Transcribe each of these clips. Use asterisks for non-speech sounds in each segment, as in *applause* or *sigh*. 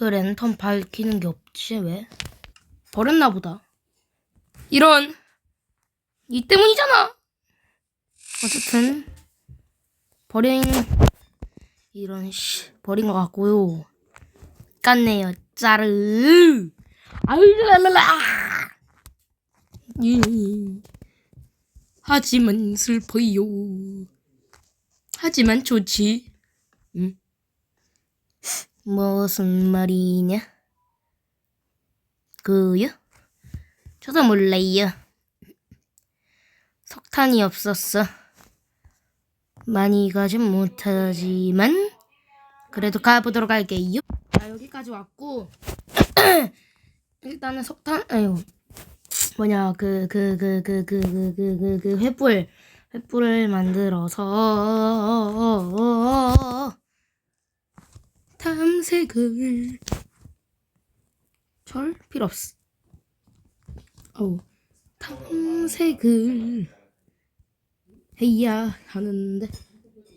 그 랜턴 밝히는 게 없지 왜? 버렸나 보다. 이런 이 때문이잖아. 어쨌든 버린 이런 씨 버린 것 같고요. 깠네요. 짜르. 아유랄랄라. 예. 하지만 슬퍼요. 하지만 좋지. 무슨 말이냐? 그요? 저도 몰라요. 석탄이 없었어. 많이 가진 못하지만 그래도 가보도록 할게요. 자 여기까지 왔고 *clears throat* 일단은 석탄 아유 뭐냐 그 그 그 그 그 그 그그 횃불 횃불을 만들어서 탐색을. 절? 필요 없어. 어우 탐색을. 해야 하는데.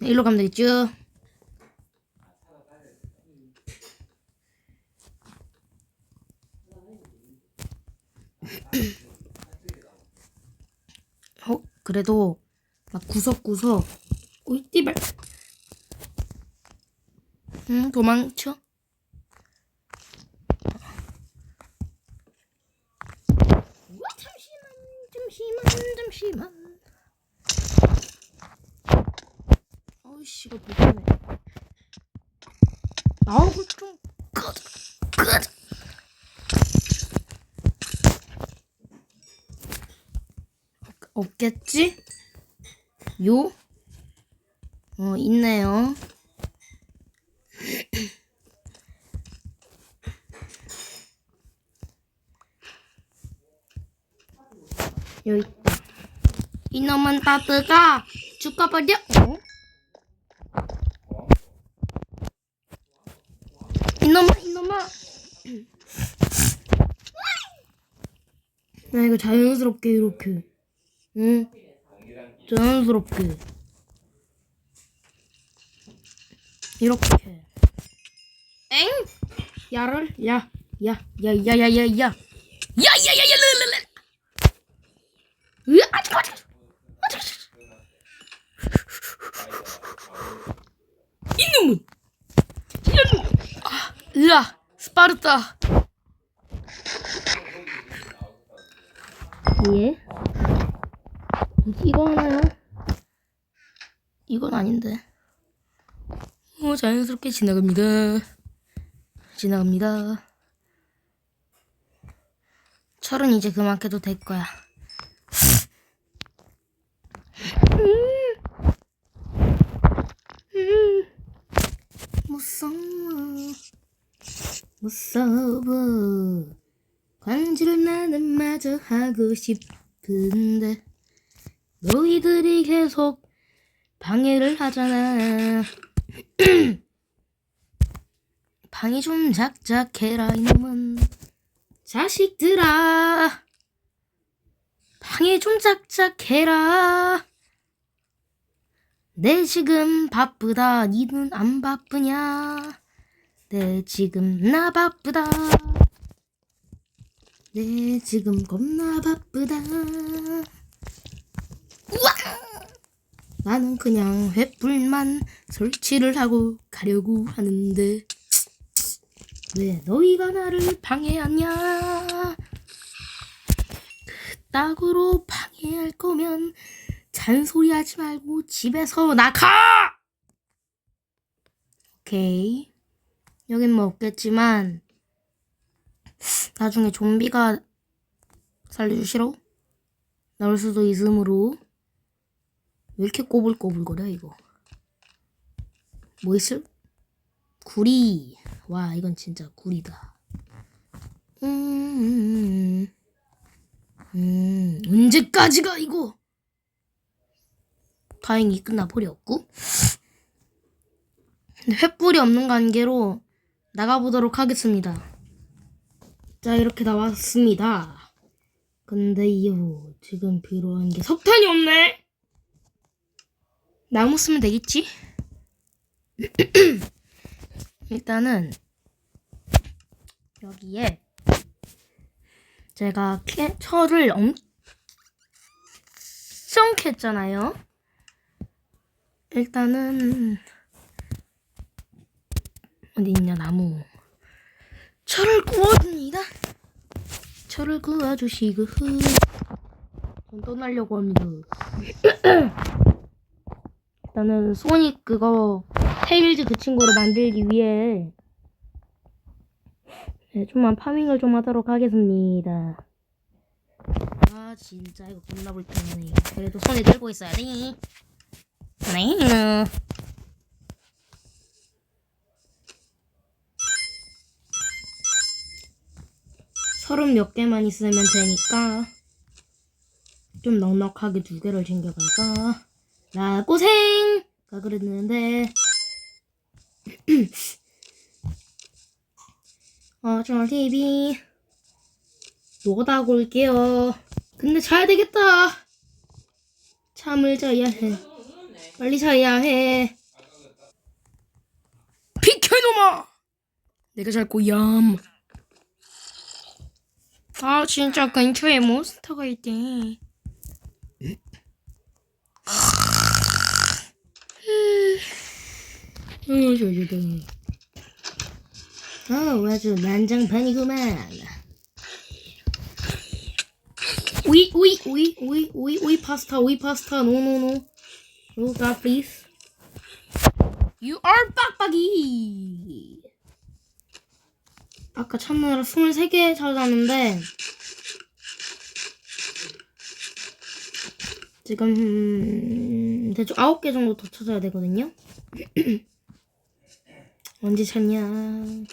네, 일로 가면 되겠죠? *clears throat* 어 그래도 막 구석구석 꿀띠발 응 도망쳐 잠시만 잠시만 어이씨 이거 불편해 아우 좀 꺼져 꺼져 없겠지? 요? 어, 있네요. 여기 있다. 이놈은 바보가 죽어버려. 어? 이놈아, 이놈아. 나 이거 자연스럽게 이렇게. 응? 자연스럽게. 이렇게. 엥? 야를? 야, 야, 야, 야, 야, 야, 야. 야, 야, 야, 야, 르르르. 으아, 아직, 아직, 아직, 아직. 이놈은! 이놈! 아, 으아, 스파르타. 예? 이거 하나요? 이건 아닌데. 어, 자연스럽게 지나갑니다. 지나갑니다. 철은 이제 그만 해도 될 거야. 음. 음. 무서워. 무서워. 관주를 나는 마저 하고 싶은데. 너희들이 계속 방해를 하잖아. *clears throat* 방이 좀 작작해라 이놈은 자식들아. 방이 좀 작작해라. 내 지금 바쁘다. 니는 안 바쁘냐? 내 지금 나 바쁘다. 내 지금 겁나 바쁘다. 우와! 나는 그냥 횃불만 설치를 하고 가려고 하는데 왜 너희가 나를 방해하냐? 그따구로 방해할 거면 잔소리하지 말고 집에서 나가! 오케이. 여긴 뭐 없겠지만 나중에 좀비가 살려주시러 나올 수도 있으므로. 왜 이렇게 꼬불꼬불거려 이거? 뭐 있을? 구리. 와 이건 진짜 구리다. 음, 음 언제까지가 이거? 다행히 끝나버렸고. 근데 횃불이 없는 관계로 나가보도록 하겠습니다 자 이렇게 나왔습니다 근데요 지금 필요한 게 석탄이 없네 나무 쓰면 되겠지? *clears throat* 일단은 여기에 제가 캐, 철을 엄청 캤잖아요. 일단은 어디 있냐 나무 철을 구워줍니다. 철을 구워주시고 전 떠나려고 합니다. *clears throat* 일단은 소닉 그거 테일즈 그 친구를 만들기 위해 네, 좀만 파밍을 좀 하도록 하겠습니다. 아 진짜 이거 겁나 불편하네. 그래도 손에 들고 있어야 돼. 네. 서른 몇 개만 있으면 되니까 좀 넉넉하게 두 개를 챙겨갈까? 라고 생각 그랬는데 *clears throat* 어, 저 TV 노다고 올게요. 근데 자야 되겠다. 잠을 자야 해. 빨리 자야 해. 비켜놈아! 내가 잘 거야. 아, 진짜 근처에 몬스터가 있대. 어, 아주 난장판이구만. 오이, 오이, 오이, 오이, 오이, 오이 파스타, 오이 파스타, 노노노. God, please. You are 빡빡이. 아까 찾느라 23개 찾았는데, 지금, 음, 대충 9개 정도 더 찾아야 되거든요. *clears throat* 언제 찾냐.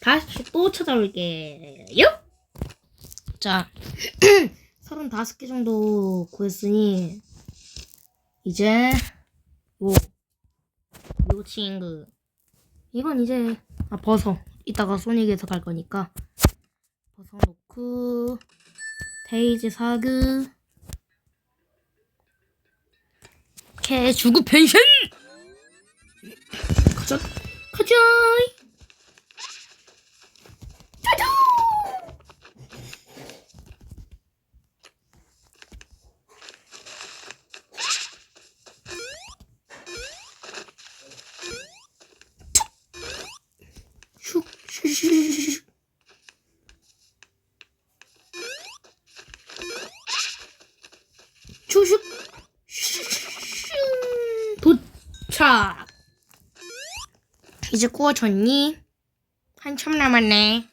다시 또 찾아올게요. 자, *clears throat* 35개 정도 구했으니, 이제, 요, 요 친구. 이건 이제, 아, 벗어. 이따가 소닉에서 갈 거니까. 벗어 놓고, 데이지 사그, 개 주구 변신! 가자, 가자! 짜잔! 슉, 슉, 슉, 슉, 도착. 이제 구워졌니? 한참 남았네.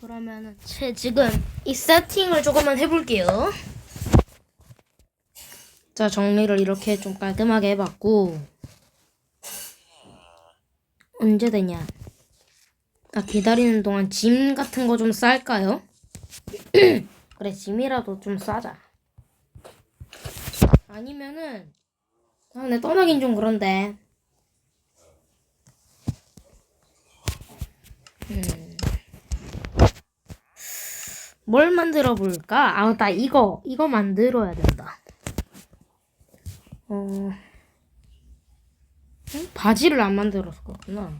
그러면은 제 지금 이 세팅을 조금만 해볼게요. 자 정리를 이렇게 좀 깔끔하게 해봤고 언제 되냐? 아 기다리는 동안 짐 같은 거 좀 쌀까요? *clears throat* 그래 짐이라도 좀 싸자. 아니면은 아 근데 떠나긴 좀 그런데. 뭘 만들어 볼까? 아, 나 이거, 이거 만들어야 된다. 어, 응? 바지를 안 만들어서 그렇구나.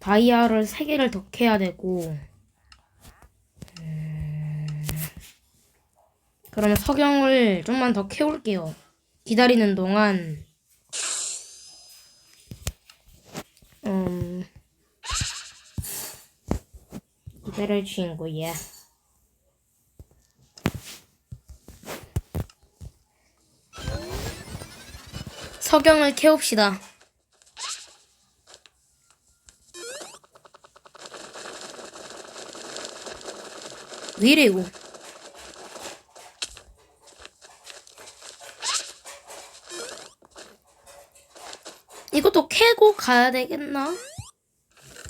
다이아를 3개를 더 캐야 되고, 음, 그러면 석영을 좀만 더 캐올게요. 기다리는 동안, 음, 기다려 친구야. 석영을 캐옵시다. 왜 이래 이거? 이것도 캐고 가야 되겠나?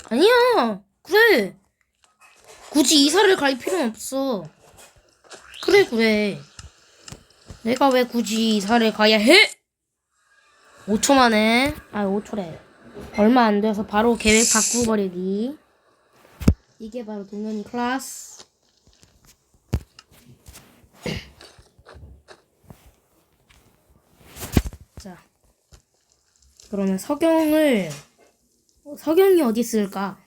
아니야. 그래. 굳이 이사를 갈 필요는 없어. 그래, 그래. 내가 왜 굳이 이사를 가야 해? 5초 만에. 아, 5초래. 얼마 안 돼서 바로 계획 바꾸버리기. 이게 바로 동현이 클래스. *clears throat* 자. 그러면 석영을 석영이 어디 있을까?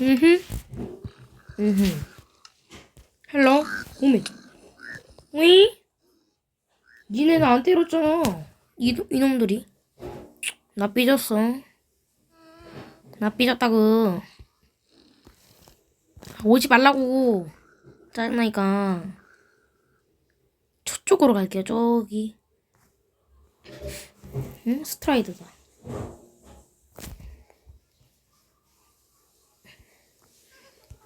음흠. 음흠. 헬로, 오메. 위? 니네 나 안 때렸잖아. 이, 이놈들이. 나 삐졌어. 나 삐졌다고. 오지 말라고. 짜증나니까. 저쪽으로 갈게요, 저기. 응? 스트라이드다.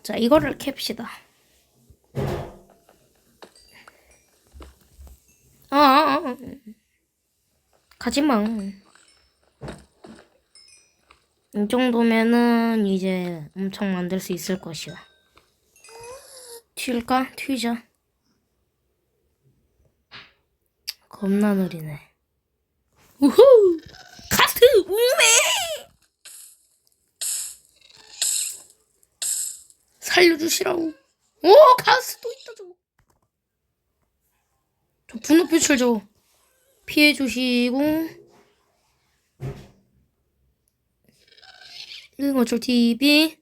자, 이거를 캡시다. 아, 아, 아. 가지마. 이 정도면은 이제 엄청 만들 수 있을 것이야. 튈까? 튀자. 겁나 느리네. 우후! 카스트! 우메! 살려주시라고. 오! 카스트 또 있다, 저거. 저 분노 표출 저거. 피해주시고. 응, 어쩔 TV.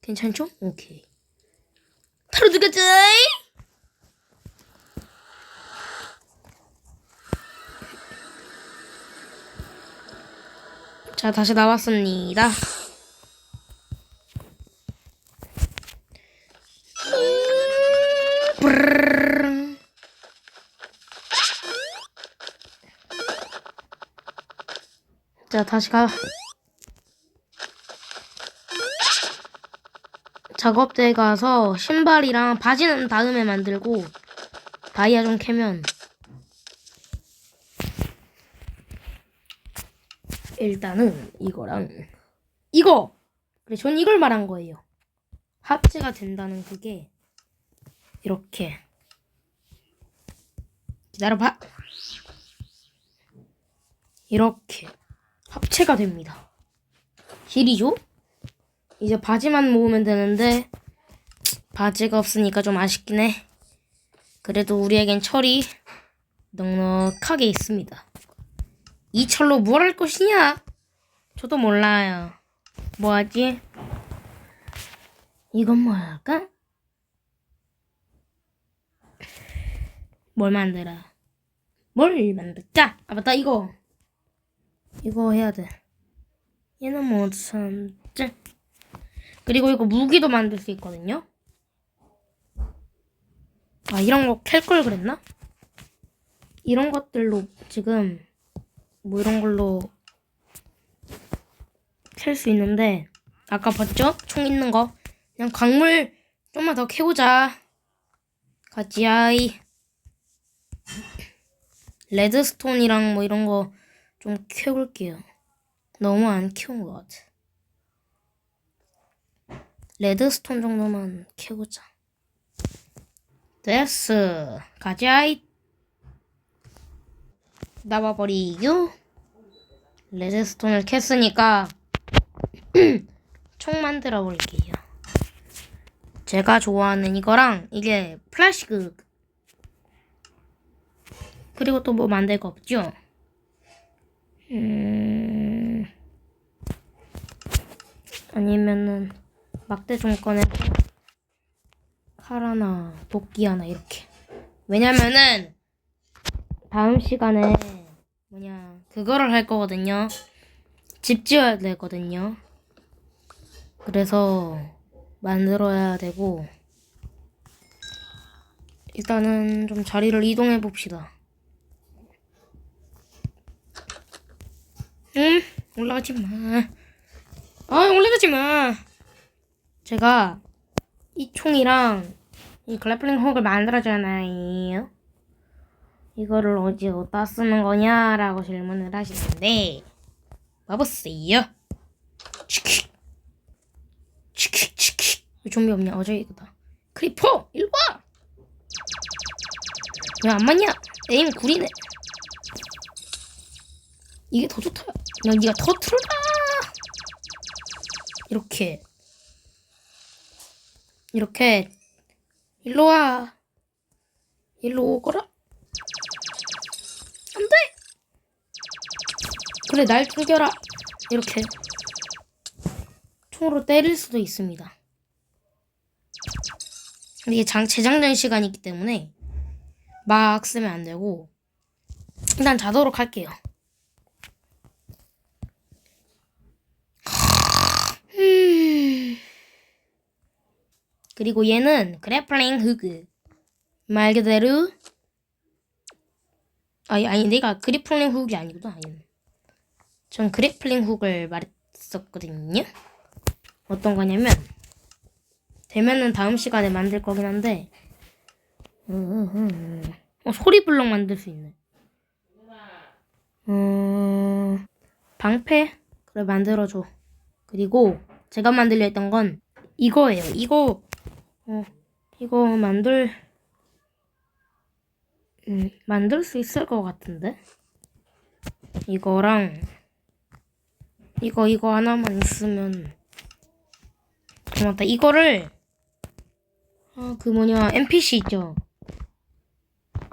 괜찮죠? 오케이. 바로 들어가자! 자, 다시 나왔습니다. 자, 다시 가. 작업대 가서 신발이랑 바지는 다음에 만들고 다이아 좀 캐면. 일단은 이거랑 이거! 그래 전 이걸 말한 거예요. 합체가 된다는 그게 이렇게. 기다려봐. 이렇게 합체가 됩니다 길이죠 이제 바지만 모으면 되는데 바지가 없으니까 좀 아쉽긴 해 그래도 우리에겐 철이 넉넉하게 있습니다 이 철로 뭘 할 것이냐? 저도 몰라요. 뭐 하지? 이건 뭐 할까? 뭘 만들어? 뭘 만들까? 아 맞다 이거 이거 해야 돼. 얘는 뭐 참지? 그리고 이거 무기도 만들 수 있거든요. 아 이런 거 캘 걸 그랬나? 이런 것들로 지금 뭐 이런 걸로 캘 수 있는데 아까 봤죠? 총 있는 거 그냥 광물 좀만 더 캐보자 가지아이 레드스톤이랑 뭐 이런 거 좀 캐볼게요 너무 안 키운 것 같아 레드스톤 정도만 캐보자 됐어 가지아이 나와버리유. 레드스톤을 캤으니까 *clears throat* 총 만들어 볼게요. 제가 좋아하는 이거랑 이게 플라시그 그리고 또 뭐 만들 거 없죠? 음... 아니면은 막대 좀 꺼내서 칼 하나, 도끼 하나 이렇게. 왜냐면은 다음 시간에 뭐냐 그거를 할 거거든요. 집 지어야 되거든요. 그래서 만들어야 되고 일단은 좀 자리를 이동해 봅시다. 응? 올라가지 마. 아, 올라가지 마. 제가 이 총이랑 이 글래플링 훅을 만들어잖아요. 이거를 어디 어디다 쓰는 거냐라고 질문을 하시는데 와보세요. 치키 치키 치키 왜 좀비 없냐? 어제 이거다. 크리퍼 일로 와. 왜 안 맞냐? 에임 구리네. 이게 더 좋다. 야, 니가 터트려라. 이렇게 이렇게 일로 와. 일로 오거라. 안 돼! 그래, 날 죽여라. 이렇게. 총으로 때릴 수도 있습니다. 근데 이게 장, 재장전 시간이 있기 때문에 막 쓰면 안 되고 일단 자도록 할게요. 그리고 얘는 그래플링 흑. 말 그대로 아니 아니 내가 그래플링 훅이 아니구나. 얘는. 전 그래플링 훅을 말했었거든요. 어떤 거냐면 되면은 다음 시간에 만들 거긴 한데 음, 어, 소리 블록 만들 수 있네. 음, 방패 그래 만들어줘. 그리고 제가 만들려 했던 건 이거예요. 이거 어, 이거 만들 음, 만들 수 있을 것 같은데? 이거랑 이거 이거 하나만 있으면 어, 맞다. 이거를 아 그 뭐냐 NPC 있죠?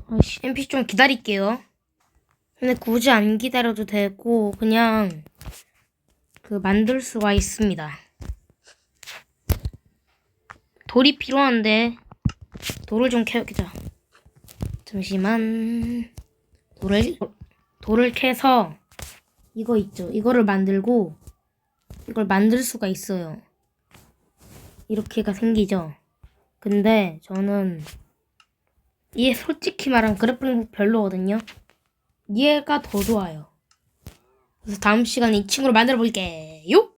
아씨 NPC 좀 기다릴게요. 근데 굳이 안 기다려도 되고 그냥 그 만들 수가 있습니다. 돌이 필요한데 돌을 좀 캐자. 잠시만. 돌을 돌을 캐서 이거 있죠. 이거를 만들고 이걸 만들 수가 있어요. 이렇게가 생기죠. 근데 저는 얘 솔직히 말하면 그래플링 별로거든요. 얘가 더 좋아요 그래서 다음 시간에 이 친구를 만들어 볼게요